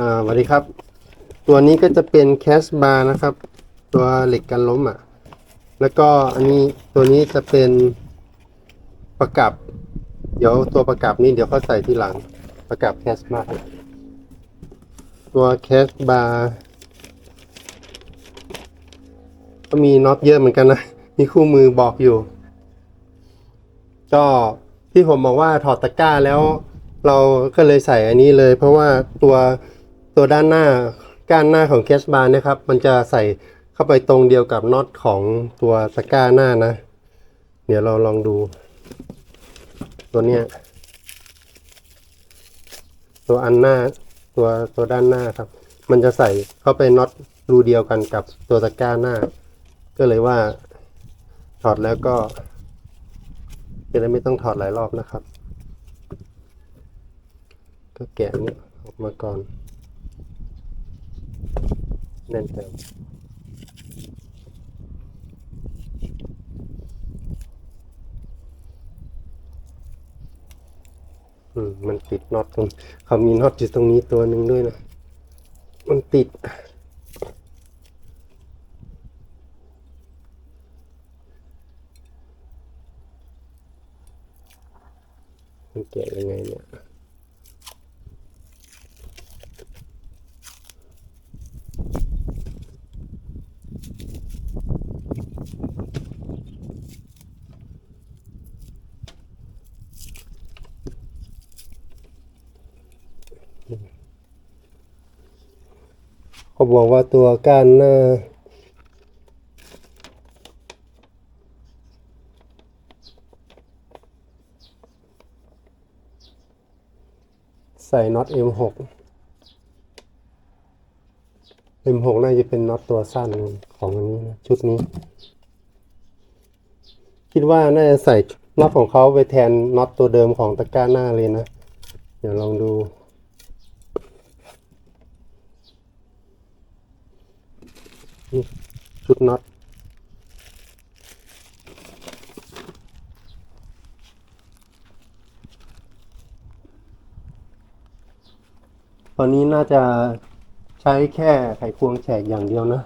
อ่าสวัสดีครับ ตัวนี้ก็จะเป็นแคสบาร์นะครับ ตัวเหล็กกันล้มอะ แล้วก็อันนี้ตัวนี้จะเป็นประกับ เดี๋ยวตัวประกับนี่เดี๋ยวเขาใส่ที่หลังประกับแคสบาร์ตัวแคสบาร์ก็มีน็อตเยอะเหมือนกันนะ มีคู่มือบอกอยู่ ก็ที่ผมบอกว่าถอดตะกร้าแล้ว เราก็เลยใส่อันนี้เลย เพราะว่าตัว ตัวด้านหน้าก้านหน้าของแคสบาร์นะครับ มันจะใส่เข้าไปตรงเดียวกับน็อตของตัวตะกร้าหน้านะ เดี๋ยวเราลองดู ตัวเนี้ยตัวอันหน้าตัวตัวด้านหน้าครับ มันจะใส่เข้าไปน็อตรูเดียวกันกับตัวตะกร้าหน้า ก็เลยว่าถอดแล้วก็จะได้ไม่ต้องถอดหลายรอบนะครับ ก็แกะนี่ออกมาก่อน น่นเต็มอืมมันติดน็อตตรงเขามีน็อตอยู่ตรงนี้ตัวหนึ่งด้วยนะ มันติด มันแกะยังไงเนี่ย เขาบอกว่าตัวก้านหน้าใส่น็อต M6 M6 น่าจะเป็นน็อตตัวสั้นของอันนี้นะชุดนี้ คิดว่าน่าจะใส่น็อตของเขาไปแทนน็อตตัวเดิมของตะกร้าหน้าเลยนะ เดี๋ยวลองดู ชุดน็อตตอนนี้น่าจะใช้แค่ไขควงแฉกอย่างเดียวนะ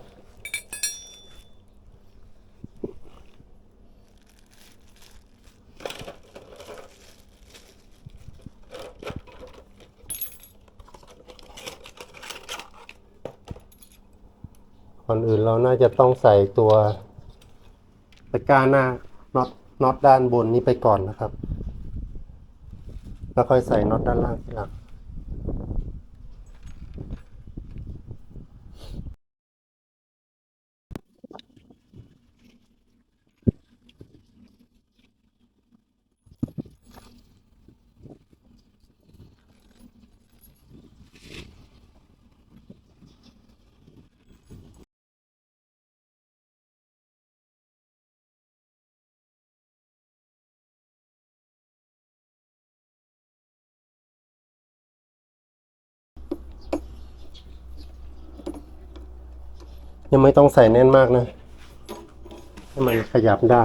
ก่อนอื่นเราน่าจะต้องใส่ตัวตะกร้าหน้าน็อตน็อตด้านบนนี้ไปก่อนนะครับ แล้วค่อยใส่น็อตด้านล่างทีหลัง ยังไม่ต้องใส่แน่นมากนะให้มันขยับได้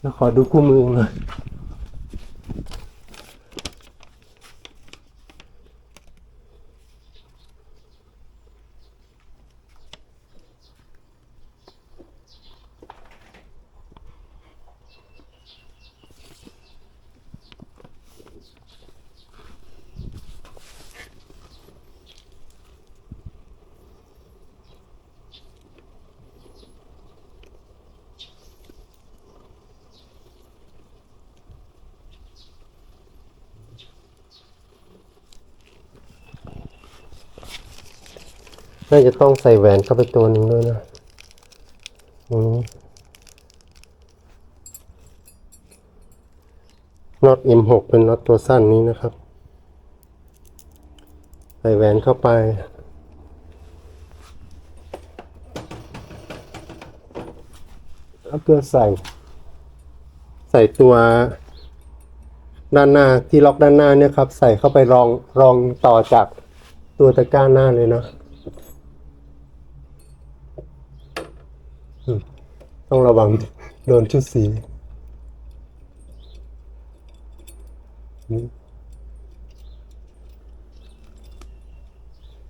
แล้วขอดูคู่มือหน่อย น่าจะต้องใส่แหวนเข้าไปตัวหนึ่งด้วยนะ อืม น็อต M6 เป็นน็อตตัวสั้นนี้นะครับ ใส่แหวนเข้าไปอเอาเกลือใส่ ใส่ตัวด้านหน้าที่ล็อกด้านหน้าเนี่ยครับ ใส่เข้าไปรองรองต่อจากตัวตะกร้าหน้าเลยนะอืม ต้องระวังโดนชุดสี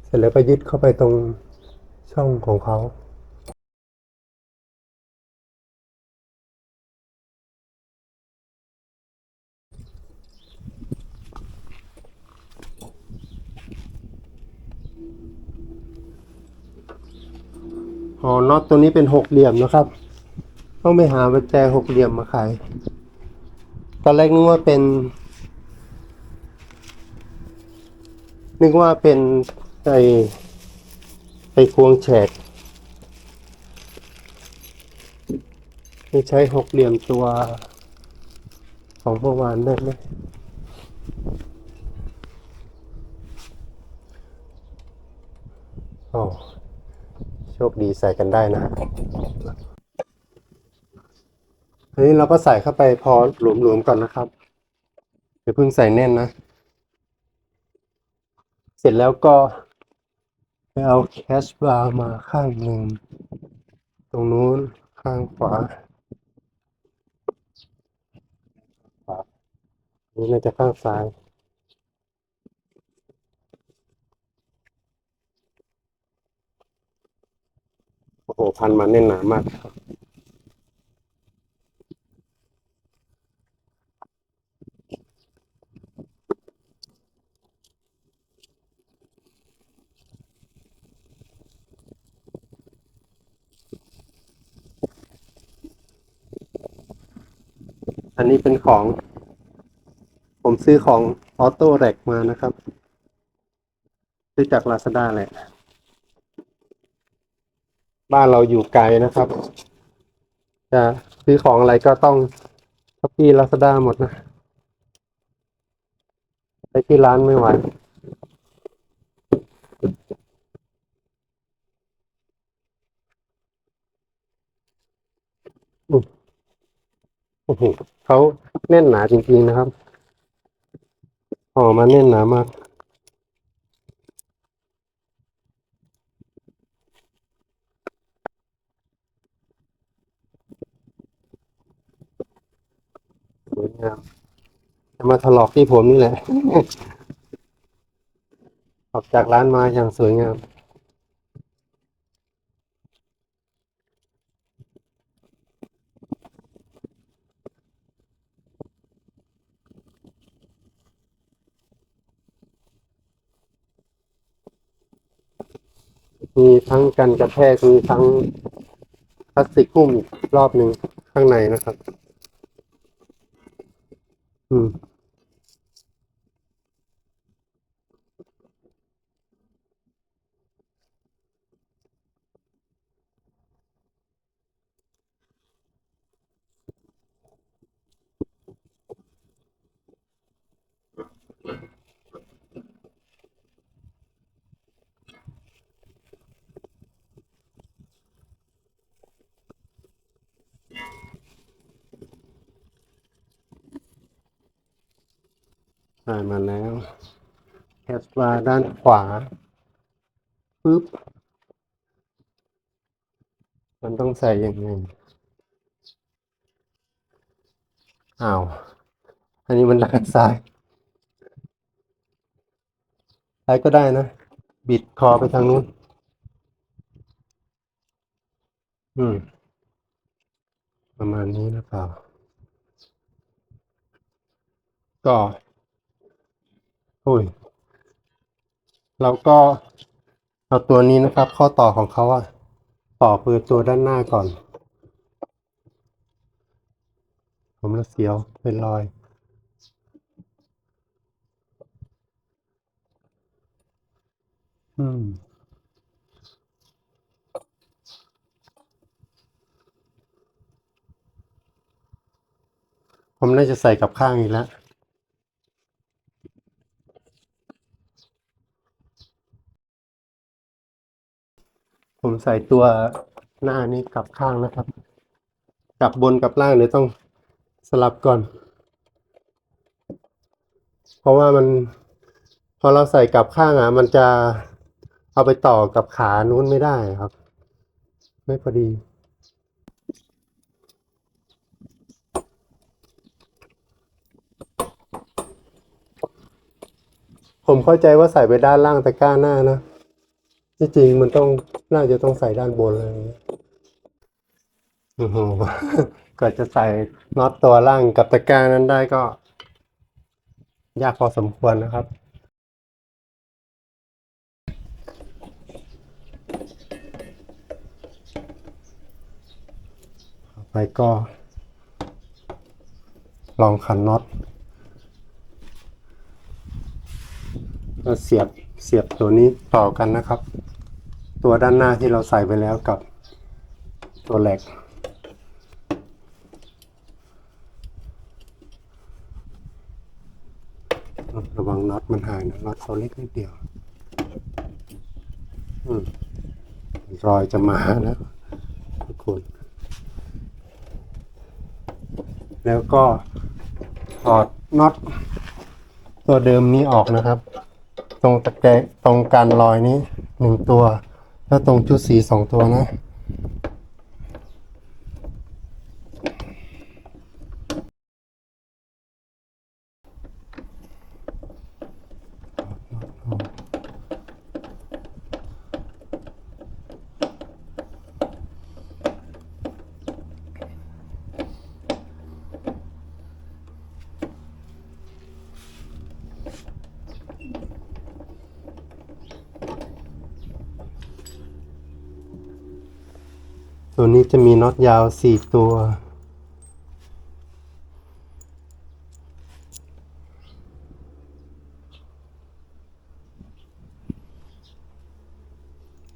เสร็จแล้วก็ยึดเข้าไปตรงช่องของเขาอ๋อน็อตตัวนี้เป็นหกเหลี่ยมนะครับ ต้องไปหาประแจหกเหลี่ยมมาขาย ตอนแรกนึกว่าเป็น นึกว่าเป็นไอไอควงแฉกไม่ใช้หกเหลี่ยมตัวของเมื่อวานได้ไหมโอ๋อโชคดีใส่กันได้นะ อันนี้เราก็ใส่เข้าไปพอหลวมๆก่อนนะครับเดี๋ยวเพิ่งใส่แน่นนะ เสร็จแล้วก็ไปเอาแคชบาร์มาข้างหนึ่ง ตรงนู้นข้างขวาขวานี่น่าจะข้างซ้ายโอ้โหพันมาแน่นหนามากครับ นี้เป็นของ ผมซื้อของออโต้แรกมานะครับ ซื้อจากลาซาด้าแหละ บ้านเราอยู่ไกลนะครับ จะซื้อของอะไรก็ต้องช้อปปี้ลาซาด้าหมดนะไปที่ร้านไม่ไหว โอ้โหเขาแน่นหนาจริงๆนะครับห่อมาแน่นหนามาก สวยงามจะมาถลอกที่ผมนี่แหละ ออกจากร้านมาอย่างสวยงาม มี ทั้งกันกระแทกมีทั้งพลาสติกหุ้มอีกรอบหนึ่งข้างในนะครับ อืม ได้มาแล้วแคสบาร์ด้านขวาปึ๊บ มันต้องใส่ยังไง อ้าว อันนี้มันด้านซ้ายซ้ายก็ได้นะ บิดคอไปทางนู้น อืม ประมาณนี้หรือเปล่าก็ อ้ยเราก็เอาตัวนี้นะครับ ข้อต่อของเขาอะต่อคือตัวด้านหน้าก่อน ผมละเสียวเป็นรอยอืมผมน่าจะใส่กับข้างอีกแล้ว ผมใส่ตัวหน้านี้กลับข้างนะครับ กลับบนกับล่างเดี๋ยวต้องสลับก่อน เพราะว่ามันพอเราใส่กลับข้างอะ มันจะเอาไปต่อกับขานู้นไม่ได้ครับ ไม่พอดี ผมเข้าใจว่าใส่ไปด้านล่างตะกร้าหน้านะ ที่จริงมันต้องน่าจะต้องใส่ด้านบนเงี้ยโอ้โหกว่าจะใส่น็อตตัวล่างกับตะกร้านั้นได้ก็ ยากพอสมควรนะครับ ไปก็ ลองขันน็อตก็เสียบเสียบตัวนี้ต่อกันนะครับ ตัวด้านหน้าที่เราใส่ไปแล้วกับตัวแหลกระวังน็อตมันหายนะน็อตเขาเล็กนิดเดียวอืมรอยจะมาแล้วทุกคน แล้วก็ถอดน็อตตัวเดิมนี้ออกนะครับ ตรงตะแกรงตรงการรอยนี้หนึ่งตัว แล้วตรงจุดสีสองตัวนะ ตัวนี้จะมีน็อตยาวสี่ตัว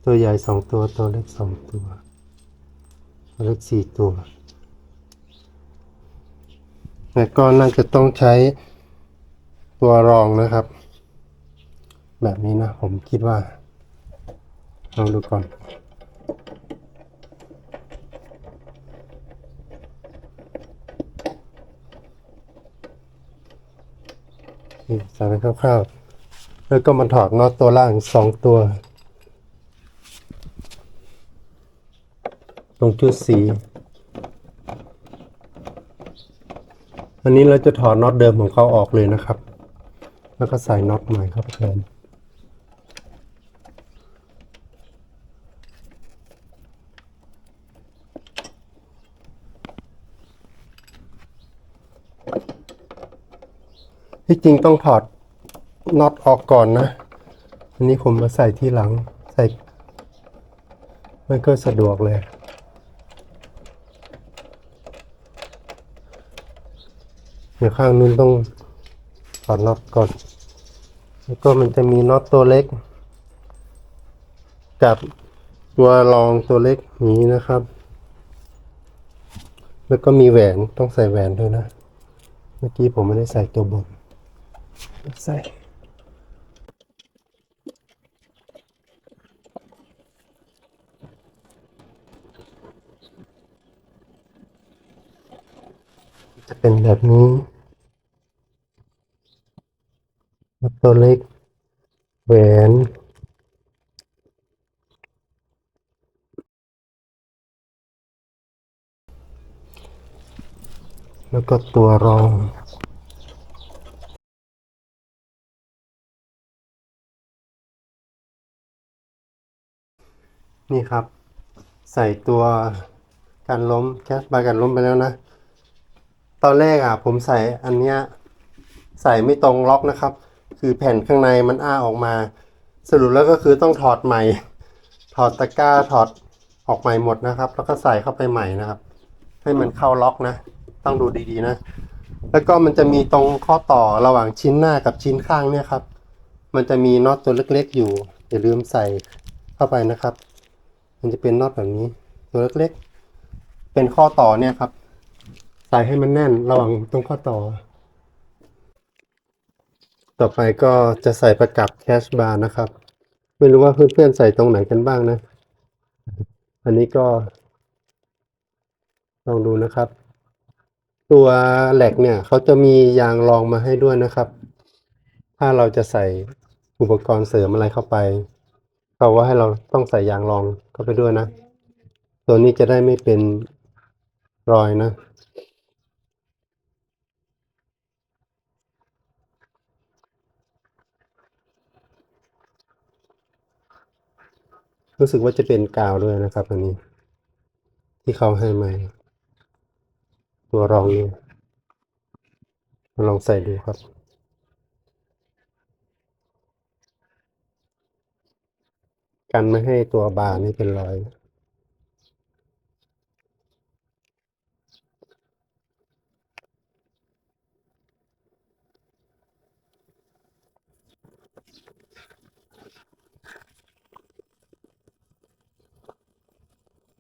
ตัวใหญ่สองตัว ตัวเล็กสองตัว ตัวเล็กสี่ตัวแล้วก็น่าจะต้องใช้ตัวรองนะครับ แบบนี้นะ ผมคิดว่าลองดูก่อน นี่ใส่ไปคร่าวๆ แล้วก็มาถอดน็อตตัวล่างสองตัว ตรงจุดสี อันนี้เราจะถอดน็อตเดิมของเขาออกเลยนะครับ แล้วก็ใส่น็อตใหม่เข้าไปแทน ที่จริงต้องถอดน็อตออกก่อนนะ อันนี้ผมมาใส่ที่หลังใส่ไม่ก็สะดวกเลย เดี๋ยวข้างนู้นต้องถอดน็อตก่อน แล้วก็มันจะมีน็อตตัวเล็ก กับตัวรองตัวเล็กนี้นะครับ แล้วก็มีแหวนต้องใส่แหวนด้วยนะ เมื่อกี้ผมไม่ได้ใส่ตัวบน ใส่จะเป็นแบบนี้ตัวเล็กแหวนแล้วก็ตัวรอง นี่ครับ ใส่ตัวการล้มแคสบาร์การล้มไปแล้วนะ ตอนแรกอะผมใส่อันเนี้ยใส่ไม่ตรงล็อกนะครับ คือแผ่นข้างในมันอ้าออกมา สรุปแล้วก็คือต้องถอดใหม่ ถอดตะกร้าถอดออกใหม่หมดนะครับ แล้วก็ใส่เข้าไปใหม่นะครับ ให้มันเข้าล็อกนะ ต้องดูดีๆนะ แล้วก็มันจะมีตรงข้อต่อระหว่างชิ้นหน้ากับชิ้นข้างเนี่ยครับ มันจะมีน็อตตัวเล็กๆอยู่อย่าลืมใส่เข้าไปนะครับ มันจะเป็นน็อตแบบนี้ ตัวเล็กๆ เป็นข้อต่อเนี่ยครับ ใส่ให้มันแน่นระหว่างตรงข้อต่อ ต่อไปก็จะใส่ประกับแคชบาร์นะครับ ไม่รู้ว่าเพื่อนๆใส่ตรงไหนกันบ้างนะ อันนี้ก็ ลองดูนะครับ ตัวแหลกเนี่ยเขาจะมียางรองมาให้ด้วยนะครับ ถ้าเราจะใส่อุปกรณ์เสริมอะไรเข้าไป เขาว่าให้เราต้องใส่ยางรองเข้าไปด้วยนะ ตัวนี้จะได้ไม่เป็นรอยนะ รู้สึกว่าจะเป็นกาวด้วยนะครับอันนี้ ที่เขาให้มาตัวรองนี่ลองใส่ดูครับ กันไม่ให้ตัวบาร์นี่เป็นรอย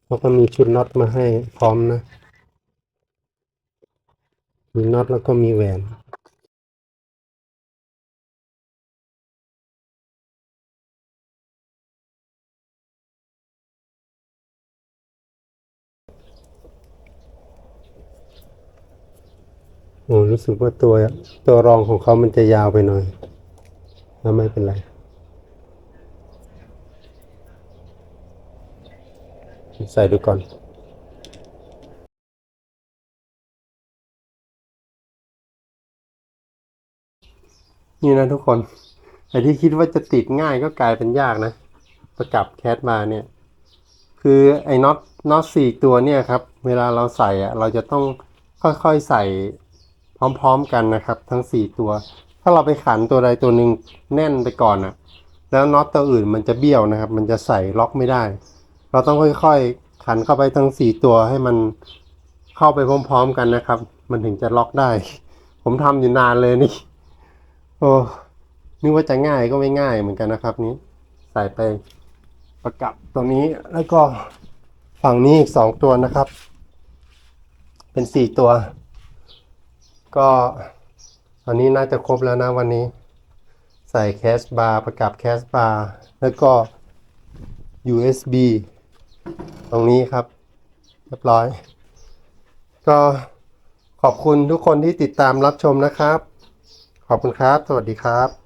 เขาก็มีชุดน็อตมาให้พร้อมนะ มีน็อตแล้วก็มีแหวน โอ้รู้สึกว่าตัวตัวรองของเขามันจะยาวไปหน่อย แล้วไม่เป็นไร ใส่ดูก่อนนี่นะทุกคนไอ้ที่คิดว่าจะติดง่ายก็กลายเป็นยากนะ ประกับแคทมาเนี่ย คือไอ้น็อตน็อตสี่ตัวเนี่ยครับ เวลาเราใส่อะเราจะต้องค่อยๆใส่ พร้อมๆกันนะครับ ทั้งสี่ตัว ถ้าเราไปขันตัวใดตัวหนึ่งแน่นไปก่อนอะแล้วน็อตตัวอื่นมันจะเบี้ยวนะครับ มันจะใส่ล็อกไม่ได้ เราต้องค่อยๆ ขันเข้าไปทั้งสี่ตัวให้มันเข้าไปพร้อมๆกันนะครับ มันถึงจะล็อกได้ ผมทำอยู่นานเลยนี่ โอ้นึกว่าจะง่ายก็ไม่ง่ายเหมือนกันนะครับนี้ ใส่ไปประกับตัวนี้แล้วก็ฝั่งนี้อีกสองตัวนะครับ เป็นสี่ตัว ก็อันนี้น่าจะครบแล้วนะวันนี้ ใส่แคสบาร์ประกับแคสบาร์แล้วก็ USB ตรงนี้ครับ เรียบร้อย ก็ขอบคุณทุกคนที่ติดตามรับชมนะครับ ขอบคุณครับ สวัสดีครับ